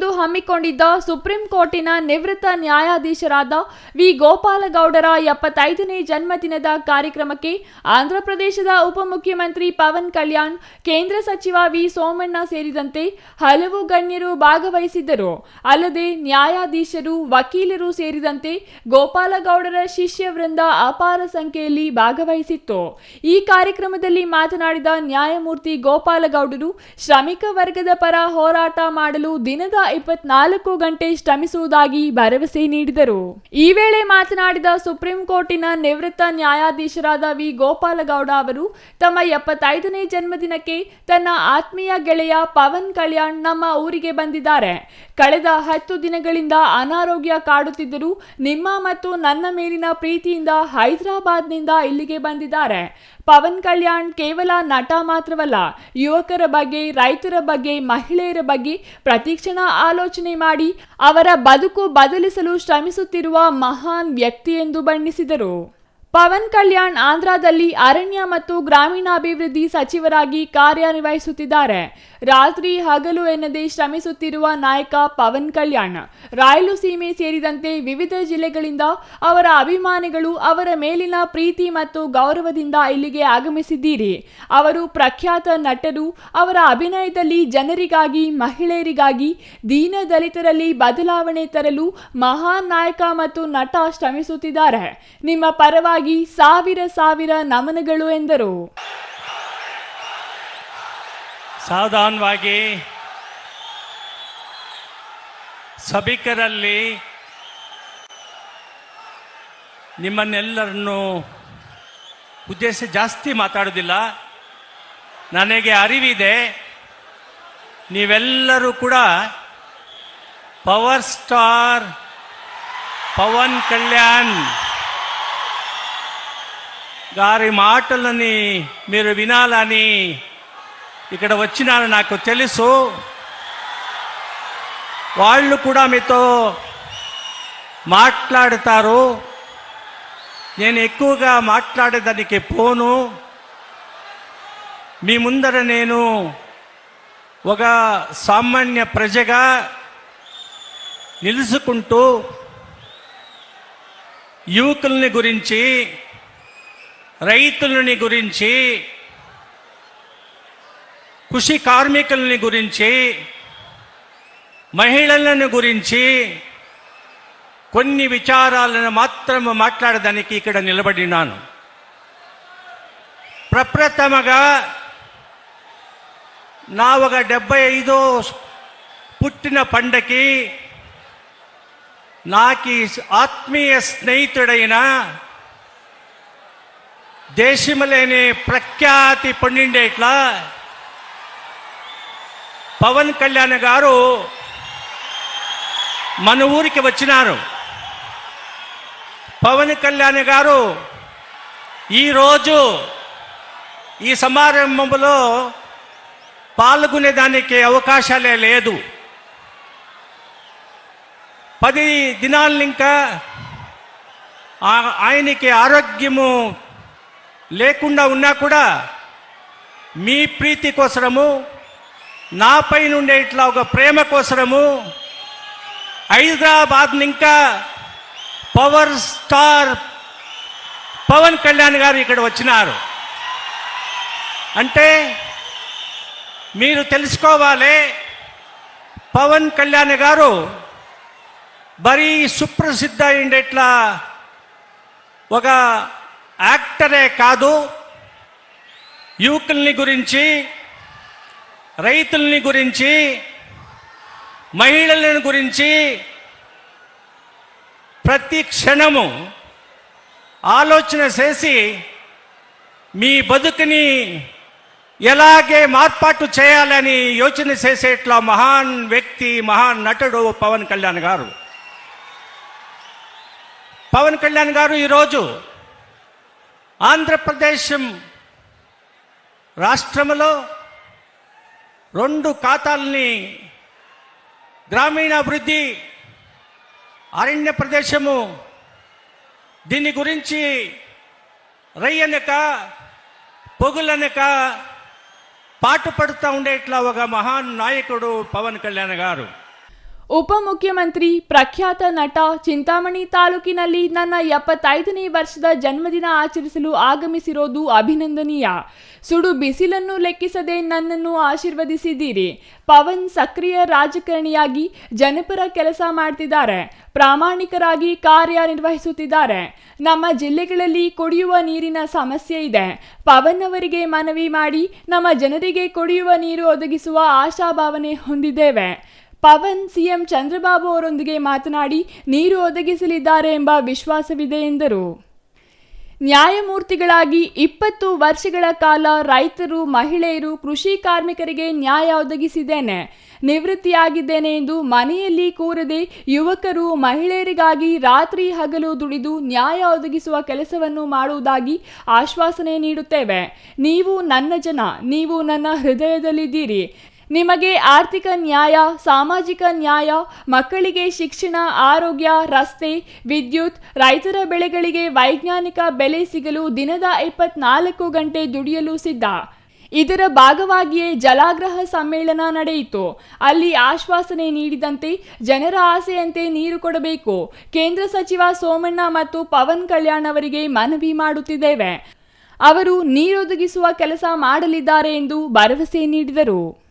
ಇಂದು ಹಮ್ಮಿಕೊಂಡಿದ್ದ ಸುಪ್ರೀಂ ಕೋರ್ಟಿನ ನಿವೃತ್ತ ನ್ಯಾಯಾಧೀಶರಾದ ವಿ. ಗೋಪಾಲಗೌಡರ ಎಪ್ಪತ್ತೈದನೇ ಜನ್ಮದಿನದ ಕಾರ್ಯಕ್ರಮಕ್ಕೆ ಆಂಧ್ರಪ್ರದೇಶದ ಉಪಮುಖ್ಯಮಂತ್ರಿ ಪವನ್ ಕಲ್ಯಾಣ್, ಕೇಂದ್ರ ಸಚಿವ ವಿ. ಸೋಮಣ್ಣ ಸೇರಿದಂತೆ ಹಲವು ಗಣ್ಯರು ಭಾಗವಹಿಸಿದ್ದರು. ಅಲ್ಲದೆ ನ್ಯಾಯಾಧೀಶರು, ವಕೀಲರು ಸೇರಿದಂತೆ ಗೋಪಾಲಗೌಡರ ಶಿಷ್ಯ ವೃಂದ ಅಪಾರ ಸಂಖ್ಯೆಯಲ್ಲಿ ಭಾಗವಹಿಸಿತ್ತು. ಈ ಕಾರ್ಯಕ್ರಮದಲ್ಲಿ ಮಾತನಾಡಿದ ನ್ಯಾಯಮೂರ್ತಿ ಗೋಪಾಲಗೌಡರು, ಶ್ರಮಿಕ ವರ್ಗದ ಪರ ಹೋರಾಟ ಮಾಡಲು ದಿನದ ಇಪ್ಪತ್ನಾಲ್ಕು ಗಂಟೆ ಶ್ರಮಿಸುವುದಾಗಿ ಭರವಸೆ ನೀಡಿದರು. ಈ ವೇಳೆ ಮಾತನಾಡಿದ ಸುಪ್ರೀಂ ಕೋರ್ಟಿನ ನಿವೃತ್ತ ನ್ಯಾಯಾಧೀಶರಾದ ವಿ. ಗೋಪಾಲಗೌಡ ಅವರು, ತಮ್ಮ ಎಪ್ಪತ್ತೈದನೇ ಜನ್ಮದಿನಕ್ಕೆ ತನ್ನ ಆತ್ಮೀಯ ಗೆಳೆಯ ಪವನ್ ಕಲ್ಯಾಣ್ ನಮ್ಮ ಊರಿಗೆ ಬಂದಿದ್ದಾರೆ. ಕಳೆದ ಹತ್ತು ದಿನಗಳಿಂದ ಅನಾರೋಗ್ಯ ಕಾಡುತ್ತಿದ್ದರೂ ನಿಮ್ಮ ಮತ್ತು ನನ್ನ ಮೇಲಿನ ಪ್ರೀತಿಯಿಂದ ಹೈದರಾಬಾದ್ನಿಂದ ಇಲ್ಲಿಗೆ ಬಂದಿದ್ದಾರೆ. ಪವನ್ ಕಲ್ಯಾಣ್ ಕೇವಲ ನಟ ಮಾತ್ರವಲ್ಲ, ಯುವಕರ ಬಗ್ಗೆ, ರೈತರ ಬಗ್ಗೆ, ಮಹಿಳೆಯರ ಬಗ್ಗೆ ಪ್ರತಿಕ್ಷಣ ಆಲೋಚನೆ ಮಾಡಿ ಅವರ ಬದುಕು ಬದಲಿಸಲು ಶ್ರಮಿಸುತ್ತಿರುವ ಮಹಾನ್ ವ್ಯಕ್ತಿ ಎಂದು ಬಣ್ಣಿಸಿದರು. ಪವನ್ ಕಲ್ಯಾಣ್ ಆಂಧ್ರದಲ್ಲಿ ಅರಣ್ಯ ಮತ್ತು ಗ್ರಾಮೀಣಾಭಿವೃದ್ಧಿ ಸಚಿವರಾಗಿ ಕಾರ್ಯನಿರ್ವಹಿಸುತ್ತಿದ್ದಾರೆ. ರಾತ್ರಿ ಹಗಲು ಎನ್ನದೇ ಶ್ರಮಿಸುತ್ತಿರುವ ನಾಯಕ ಪವನ್ ಕಲ್ಯಾಣ್ ರಾಯಲಸೀಮೆ ಸೇರಿದಂತೆ ವಿವಿಧ ಜಿಲ್ಲೆಗಳಿಂದ ಅವರ ಅಭಿಮಾನಿಗಳು ಅವರ ಮೇಲಿನ ಪ್ರೀತಿ ಮತ್ತು ಗೌರವದಿಂದ ಇಲ್ಲಿಗೆ ಆಗಮಿಸಿದ್ದೀರಿ. ಅವರು ಪ್ರಖ್ಯಾತ ನಟರು, ಅವರ ಅಭಿನಯದಲ್ಲಿ ಜನರಿಗಾಗಿ, ಮಹಿಳೆಯರಿಗಾಗಿ ದೀನ ದಲಿತರಲ್ಲಿ ಬದಲಾವಣೆ ತರಲು ಮಹಾನ್ ನಾಯಕ ಮತ್ತು ನಟ ಶ್ರಮಿಸುತ್ತಿದ್ದಾರೆ. ನಿಮ್ಮ ಪರವಾಗಿ ನಿಜವಾಗಿ ಸಾವಿರ ಸಾವಿರ ನಮನಗಳು ಎಂದರು. ಸಾಧಾರಣವಾಗಿ ಸಭಿಕರಲ್ಲಿ ನಿಮ್ಮನ್ನೆಲ್ಲರನ್ನು ಉದ್ದೇಶ ಜಾಸ್ತಿ ಮಾತಾಡೋದಿಲ್ಲ ನನಗೆ ಅರಿವಿದೆ. ನೀವೆಲ್ಲರೂ ಕೂಡ ಪವರ್ ಸ್ಟಾರ್ ಪವನ್ ಕಲ್ಯಾಣ್. గారి మాటలని మీరు వినాలని ఇక్కడ వచ్చినారు నాకు తెలుసు. వాళ్ళు కూడా మీతో మాట్లాడతారు. నేను ఎక్కువగా మాట్లాడేదానికి పోను. మీ ముందర నేను ఒక సామాన్య ప్రజగా నిలుసుకుంటూ యువకుల్ని గురించి రైతులని గురించి కృషి కార్మికులని గురించి మహిళలను గురించి కొన్ని విచారాలను మాత్రం మాట్లాడడానికి ఇక్కడ నిలబడినాను ప్రప్రథమగా నా ఒక డెబ్బై ఐదో పుట్టిన పండకి నాకు ఆత్మీయ స్నేహితుడైన దేశములేని ప్రఖ్యాతి పొందిండేట్లా పవన్ కళ్యాణ్ గారు మన ఊరికి వచ్చినారు. పవన్ కళ్యాణ్ గారు ఈరోజు ఈ సమారంభంలో పాల్గొనేదానికి అవకాశాలే లేదు. పది దినాలు ఇంకా ఆయనకి ఆరోగ్యము లేకుండా ఉన్నా కూడా మీ ప్రీతి కోసరము నాపై నుండే ఇట్లా ఒక ప్రేమ కోసరము హైదరాబాద్ ఇంకా పవర్ స్టార్ పవన్ కళ్యాణ్ గారు ఇక్కడ వచ్చినారు. అంటే మీరు తెలుసుకోవాలి పవన్ కళ్యాణ్ గారు మరీ సుప్రసిద్ధ అయిండేట్లా ఒక యాక్టరే కాదు యువకుల్ని గురించి రైతుల్ని గురించి మహిళలను గురించి ప్రతి క్షణము ఆలోచన చేసి మీ బతుకుని ఎలాగే మార్పాటు చేయాలని యోచన చేసేట్లా మహాన్ వ్యక్తి మహాన్ నటుడు పవన్ కళ్యాణ్ గారు. పవన్ కళ్యాణ్ గారు ఈరోజు ఆంధ్రప్రదేశ్ రాష్ట్రంలో రెండు ఖాతాల్ని గ్రామీణాభివృద్ధి అరణ్య ప్రదేశము దీని గురించి రయ్యనక పొగులనక పాటు పడుతూ ఉండేట్లా ఒక మహాన్ నాయకుడు పవన్ కళ్యాణ్ గారు. ಉಪಮುಖ್ಯಮಂತ್ರಿ ಪ್ರಖ್ಯಾತ ನಟ ಚಿಂತಾಮಣಿ ತಾಲೂಕಿನಲ್ಲಿ ನನ್ನ ಎಪ್ಪತ್ತೈದನೇ ವರ್ಷದ ಜನ್ಮದಿನ ಆಚರಿಸಲು ಆಗಮಿಸಿರೋದು ಅಭಿನಂದನೀಯ. ಸುಡು ಬಿಸಿಲನ್ನು ಲೆಕ್ಕಿಸದೆ ನನ್ನನ್ನು ಆಶೀರ್ವದಿಸಿದ್ದೀರಿ. ಪವನ್ ಸಕ್ರಿಯ ರಾಜಕಾರಣಿಯಾಗಿ ಜನಪರ ಕೆಲಸ ಮಾಡ್ತಿದ್ದಾರೆ. ಪ್ರಾಮಾಣಿಕರಾಗಿ ಕಾರ್ಯನಿರ್ವಹಿಸುತ್ತಿದ್ದಾರೆ. ನಮ್ಮ ಜಿಲ್ಲೆಗಳಲ್ಲಿ ಕುಡಿಯುವ ನೀರಿನ ಸಮಸ್ಯೆ ಇದೆ. ಪವನ್ ಅವರಿಗೆ ಮನವಿ ಮಾಡಿ ನಮ್ಮ ಜನರಿಗೆ ಕುಡಿಯುವ ನೀರು ಒದಗಿಸುವ ಆಶಾಭಾವನೆ ಹೊಂದಿದ್ದೇವೆ. ಪವನ್ ಸಿಎಂ ಚಂದ್ರಬಾಬು ಅವರೊಂದಿಗೆ ಮಾತನಾಡಿ ನೀರು ಒದಗಿಸಲಿದ್ದಾರೆ ಎಂಬ ವಿಶ್ವಾಸವಿದೆ ಎಂದರು. ನ್ಯಾಯಮೂರ್ತಿಗಳಾಗಿ ಇಪ್ಪತ್ತು ವರ್ಷಗಳ ಕಾಲ ರೈತರು, ಮಹಿಳೆಯರು, ಕೃಷಿ ಕಾರ್ಮಿಕರಿಗೆ ನ್ಯಾಯ ಒದಗಿಸಿದ್ದೇನೆ. ನಿವೃತ್ತಿಯಾಗಿದ್ದೇನೆ ಎಂದು ಮನೆಯಲ್ಲಿ ಕೂರದೆ ಯುವಕರು ಮಹಿಳೆಯರಿಗಾಗಿ ರಾತ್ರಿ ಹಗಲು ದುಡಿದು ನ್ಯಾಯ ಒದಗಿಸುವ ಕೆಲಸವನ್ನು ಮಾಡುವುದಾಗಿ ಆಶ್ವಾಸನೆ ನೀಡುತ್ತೇವೆ. ನೀವು ನನ್ನ ಜನ, ನೀವು ನನ್ನ ಹೃದಯದಲ್ಲಿದ್ದೀರಿ. ನಿಮಗೆ ಆರ್ಥಿಕ ನ್ಯಾಯ, ಸಾಮಾಜಿಕ ನ್ಯಾಯ, ಮಕ್ಕಳಿಗೆ ಶಿಕ್ಷಣ, ಆರೋಗ್ಯ, ರಸ್ತೆ, ವಿದ್ಯುತ್, ರೈತರ ಬೆಳೆಗಳಿಗೆ ವೈಜ್ಞಾನಿಕ ಬೆಲೆ ಸಿಗಲು ದಿನದ ಇಪ್ಪತ್ನಾಲ್ಕು ಗಂಟೆ ದುಡಿಯಲು ಸಿದ್ಧ. ಇದರ ಭಾಗವಾಗಿಯೇ ಜಲಾಗ್ರಹ ಸಮ್ಮೇಳನ ನಡೆಯಿತು. ಅಲ್ಲಿ ಆಶ್ವಾಸನೆ ನೀಡಿದಂತೆ ಜನರ ಆಸೆಯಂತೆ ನೀರು ಕೊಡಬೇಕು. ಕೇಂದ್ರ ಸಚಿವ ಸೋಮಣ್ಣ ಮತ್ತು ಪವನ್ ಕಲ್ಯಾಣ್ ಅವರಿಗೆ ಮನವಿ ಮಾಡುತ್ತಿದ್ದೇವೆ. ಅವರು ನೀರೊದಗಿಸುವ ಕೆಲಸ ಮಾಡಲಿದ್ದಾರೆ ಎಂದು ಭರವಸೆ ನೀಡಿದರು.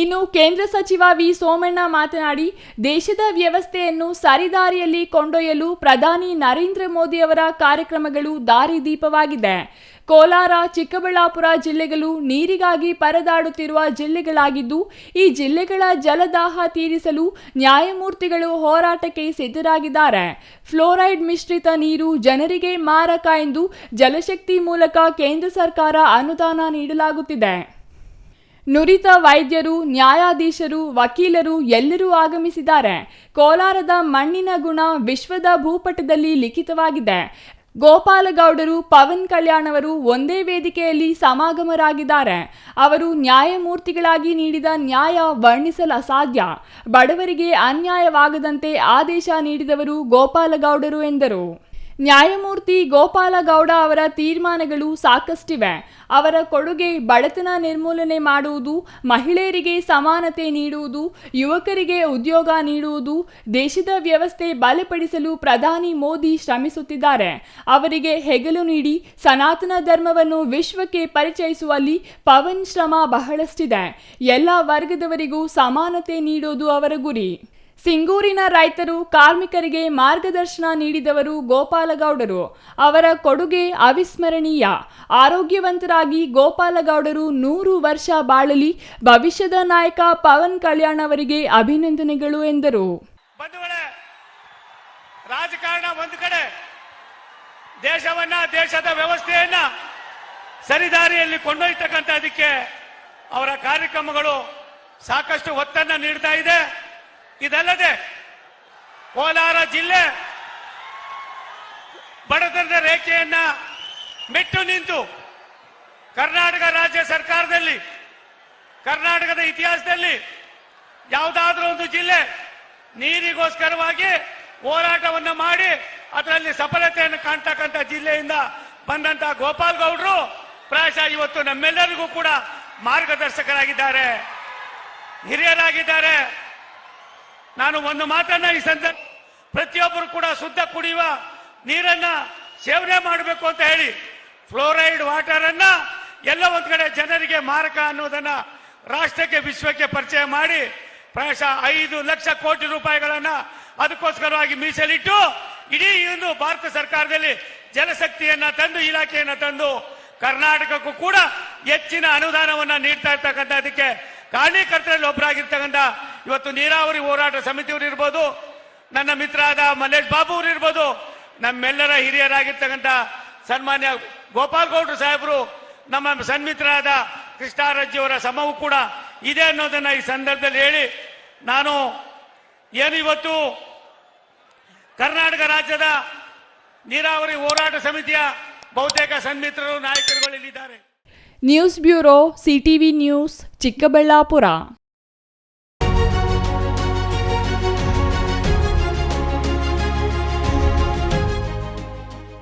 ಇನ್ನು ಕೇಂದ್ರ ಸಚಿವ ವಿ ಸೋಮಣ್ಣ ಮಾತನಾಡಿ, ದೇಶದ ವ್ಯವಸ್ಥೆಯನ್ನು ಸರಿದಾರಿಯಲ್ಲಿ ಕೊಂಡೊಯ್ಯಲು ಪ್ರಧಾನಿ ನರೇಂದ್ರ ಮೋದಿ ಅವರ ಕಾರ್ಯಕ್ರಮಗಳು ದಾರಿದೀಪವಾಗಿದೆ. ಕೋಲಾರ, ಚಿಕ್ಕಬಳ್ಳಾಪುರ ಜಿಲ್ಲೆಗಳು ನೀರಿಗಾಗಿ ಪರದಾಡುತ್ತಿರುವ ಜಿಲ್ಲೆಗಳಾಗಿದ್ದು, ಈ ಜಿಲ್ಲೆಗಳ ಜಲದಾಹ ತೀರಿಸಲು ನ್ಯಾಯಮೂರ್ತಿಗಳು ಹೋರಾಟಕ್ಕೆ ಸಿದ್ಧರಾಗಿದ್ದಾರೆ. ಫ್ಲೋರೈಡ್ ಮಿಶ್ರಿತ ನೀರು ಜನರಿಗೆ ಮಾರಕ ಎಂದು ಜಲಶಕ್ತಿ ಮೂಲಕ ಕೇಂದ್ರ ಸರ್ಕಾರ ಅನುದಾನ ನೀಡಲಾಗುತ್ತಿದೆ. ನುರಿತ ವೈದ್ಯರು, ನ್ಯಾಯಾಧೀಶರು, ವಕೀಲರು ಎಲ್ಲರೂ ಆಗಮಿಸಿದ್ದಾರೆ. ಕೋಲಾರದ ಮಣ್ಣಿನ ಗುಣ ವಿಶ್ವದ ಭೂಪಟದಲ್ಲಿ ಲಿಖಿತವಾಗಿದೆ. ಗೋಪಾಲಗೌಡರು, ಪವನ್ ಕಲ್ಯಾಣ್ ಅವರು ಒಂದೇ ವೇದಿಕೆಯಲ್ಲಿ ಸಮಾಗಮರಾಗಿದ್ದಾರೆ. ಅವರು ನ್ಯಾಯಮೂರ್ತಿಗಳಾಗಿ ನೀಡಿದ ನ್ಯಾಯ ವರ್ಣಿಸಲು ಅಸಾಧ್ಯ. ಬಡವರಿಗೆ ಅನ್ಯಾಯವಾಗದಂತೆ ಆದೇಶ ನೀಡಿದವರು ಗೋಪಾಲಗೌಡರು ಎಂದರು. ನ್ಯಾಯಮೂರ್ತಿ ಗೋಪಾಲಗೌಡ ಅವರ ತೀರ್ಮಾನಗಳು ಸಾಕಷ್ಟಿವೆ. ಅವರ ಕೊಡುಗೆ ಬಡತನ ನಿರ್ಮೂಲನೆ ಮಾಡುವುದು, ಮಹಿಳೆಯರಿಗೆ ಸಮಾನತೆ ನೀಡುವುದು, ಯುವಕರಿಗೆ ಉದ್ಯೋಗ ನೀಡುವುದು, ದೇಶದ ವ್ಯವಸ್ಥೆ ಬಲಪಡಿಸಲು ಪ್ರಧಾನಿ ಮೋದಿ ಶ್ರಮಿಸುತ್ತಿದ್ದಾರೆ. ಅವರಿಗೆ ಹೆಗಲು ನೀಡಿ ಸನಾತನ ಧರ್ಮವನ್ನು ವಿಶ್ವಕ್ಕೆ ಪರಿಚಯಿಸುವಲ್ಲಿ ಪವನ್ ಶ್ರಮ ಬಹಳಷ್ಟಿದೆ. ಎಲ್ಲ ವರ್ಗದವರಿಗೂ ಸಮಾನತೆ ನೀಡುವುದು ಅವರ ಗುರಿ. ಸಿಂಗೂರಿನ ರೈತರು ಕಾರ್ಮಿಕರಿಗೆ ಮಾರ್ಗದರ್ಶನ ನೀಡಿದವರು ಗೋಪಾಲಗೌಡರು. ಅವರ ಕೊಡುಗೆ ಅವಿಸ್ಮರಣೀಯ. ಆರೋಗ್ಯವಂತರಾಗಿ ಗೋಪಾಲಗೌಡರು ನೂರು ವರ್ಷ ಬಾಳಲಿ. ಭವಿಷ್ಯದ ನಾಯಕ ಪವನ್ ಕಲ್ಯಾಣ್ ಅವರಿಗೆ ಅಭಿನಂದನೆಗಳು ಎಂದರು. ರಾಜಕಾರಣ ಒಂದು ಕಡೆ. ದೇಶವನ್ನ, ದೇಶದ ವ್ಯವಸ್ಥೆಯನ್ನ ಸರಿದಾರಿಯಲ್ಲಿ ಕೊಂಡೊಯ್ತಕ್ಕಂಥದಕ್ಕೆ ಅವರ ಕಾರ್ಯಕ್ರಮಗಳು ಸಾಕಷ್ಟು ಒತ್ತನ್ನ ನೀಡ್ತಾ ಇದೆ. ಇದಲ್ಲದೆ ಕೋಲಾರ ಜಿಲ್ಲೆ ಬಡತನದ ರೇಖೆಯನ್ನ ಮೆಟ್ಟು ನಿಂತು ಕರ್ನಾಟಕ ರಾಜ್ಯ ಸರ್ಕಾರದಲ್ಲಿ, ಕರ್ನಾಟಕದ ಇತಿಹಾಸದಲ್ಲಿ ಯಾವುದಾದ್ರೂ ಒಂದು ಜಿಲ್ಲೆ ನೀರಿಗೋಸ್ಕರವಾಗಿ ಹೋರಾಟವನ್ನು ಮಾಡಿ ಅದರಲ್ಲಿ ಸಫಲತೆಯನ್ನು ಕಾಣ್ತಕ್ಕಂಥ ಜಿಲ್ಲೆಯಿಂದ ಬಂದಂತ ಗೋಪಾಲ್ ಗೌಡರು ಪ್ರಾಯಶಃ ಇವತ್ತು ನಮ್ಮೆಲ್ಲರಿಗೂ ಕೂಡ ಮಾರ್ಗದರ್ಶಕರಾಗಿದ್ದಾರೆ. ಹಿರಿಯರಾಗಿದ್ದಾರೆ. ನಾನು ಒಂದು ಮಾತನ್ನ ಈ ಸಂದರ್ಭ ಪ್ರತಿಯೊಬ್ಬರು ಕೂಡ ಶುದ್ಧ ಕುಡಿಯುವ ನೀರನ್ನ ಸೇವನೆ ಮಾಡಬೇಕು ಅಂತ ಹೇಳಿ ಫ್ಲೋರೈಡ್ ವಾಟರ್ ಅನ್ನ ಎಲ್ಲ ಒಂದ್ ಕಡೆ ಜನರಿಗೆ ಮಾರಕ ಅನ್ನೋದನ್ನ ರಾಷ್ಟ್ರಕ್ಕೆ, ವಿಶ್ವಕ್ಕೆ ಪರಿಚಯ ಮಾಡಿ ಪ್ರಾಯಶಃ ಐದು ಲಕ್ಷ ಕೋಟಿ ರೂಪಾಯಿಗಳನ್ನ ಅದಕ್ಕೋಸ್ಕರವಾಗಿ ಮೀಸಲಿಟ್ಟು ಇಡೀ ಒಂದು ಭಾರತ ಸರ್ಕಾರದಲ್ಲಿ ಜಲಶಕ್ತಿಯನ್ನ ತಂದು, ಇಲಾಖೆಯನ್ನ ತಂದು ಕರ್ನಾಟಕಕ್ಕೂ ಕೂಡ ಹೆಚ್ಚಿನ ಅನುದಾನವನ್ನ ನೀಡ್ತಾ ಇರ್ತಕ್ಕಂಥದಕ್ಕೆ ಕಾರಣೀಕರ್ತರಲ್ಲಿ ಒಬ್ಬರಾಗಿರ್ತಕ್ಕಂಥ ಇವತ್ತು ನೀರಾವರಿ ಹೋರಾಟ ಸಮಿತಿಯವರು ಇರ್ಬೋದು, ನನ್ನ ಮಿತ್ರ ಆದ ಮಲ್ಲೇಶ್ ಬಾಬು ಅವರು ಇರ್ಬೋದು, ನಮ್ಮೆಲ್ಲರ ಹಿರಿಯರಾಗಿರ್ತಕ್ಕಂಥ ಸನ್ಮಾನ್ಯ ಗೋಪಾಲ್ ಗೌಡ್ರು ಸಾಹೇಬರು, ನಮ್ಮ ಸನ್ಮಿತ್ರರಾದ ಕೃಷ್ಣಾರಜ್ಜಿಯವರ ಸಮವು ಕೂಡ ಇದೆ ಅನ್ನೋದನ್ನ ಈ ಸಂದರ್ಭದಲ್ಲಿ ಹೇಳಿ, ನಾನು ಏನು ಇವತ್ತು ಕರ್ನಾಟಕ ರಾಜ್ಯದ ನೀರಾವರಿ ಹೋರಾಟ ಸಮಿತಿಯ ಬಹುತೇಕ ಸನ್ಮಿತ್ರರು, ನಾಯಕರುಗಳು ಇಲ್ಲಿದ್ದಾರೆ. News bureau, CTV news, Chikkaballapura.